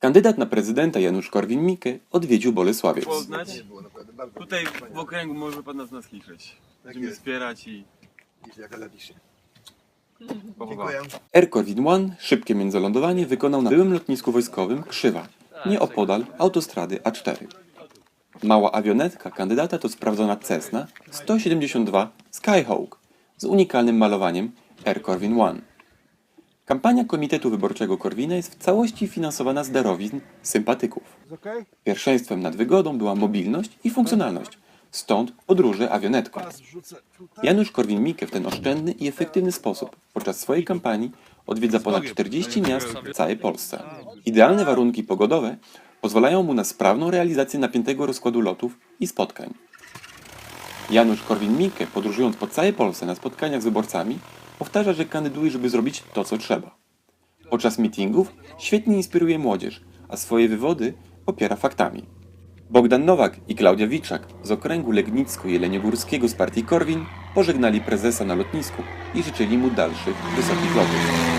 Kandydat na prezydenta Janusz Korwin-Mikke odwiedził Bolesławiec. poznać. Tutaj w okręgu może pan nas nasłyszeć. Tak Będziemy wspierać i pochować. Dziękuję. Air Corwin One szybkie międzylądowanie wykonał na byłym lotnisku wojskowym Krzywa, nieopodal autostrady A4. Mała awionetka kandydata to sprawdzona Cessna 172 Skyhawk z unikalnym malowaniem Air Corwin One. Kampania Komitetu Wyborczego Korwina jest w całości finansowana z darowizn sympatyków. Pierwszeństwem nad wygodą była mobilność i funkcjonalność, stąd podróże awionetką. Janusz Korwin-Mikke w ten oszczędny i efektywny sposób podczas swojej kampanii odwiedza ponad 40 miast w całej Polsce. Idealne warunki pogodowe pozwalają mu na sprawną realizację napiętego rozkładu lotów i spotkań. Janusz Korwin-Mikke, podróżując po całej Polsce na spotkaniach z wyborcami, powtarza, że kandyduje, żeby zrobić to, co trzeba. Podczas meetingów świetnie inspiruje młodzież, a swoje wywody popiera faktami. Bogdan Nowak i Klaudia Wiczak z okręgu Legnicko-Jeleniogórskiego z partii Korwin pożegnali prezesa na lotnisku i życzyli mu dalszych wysokich lotów.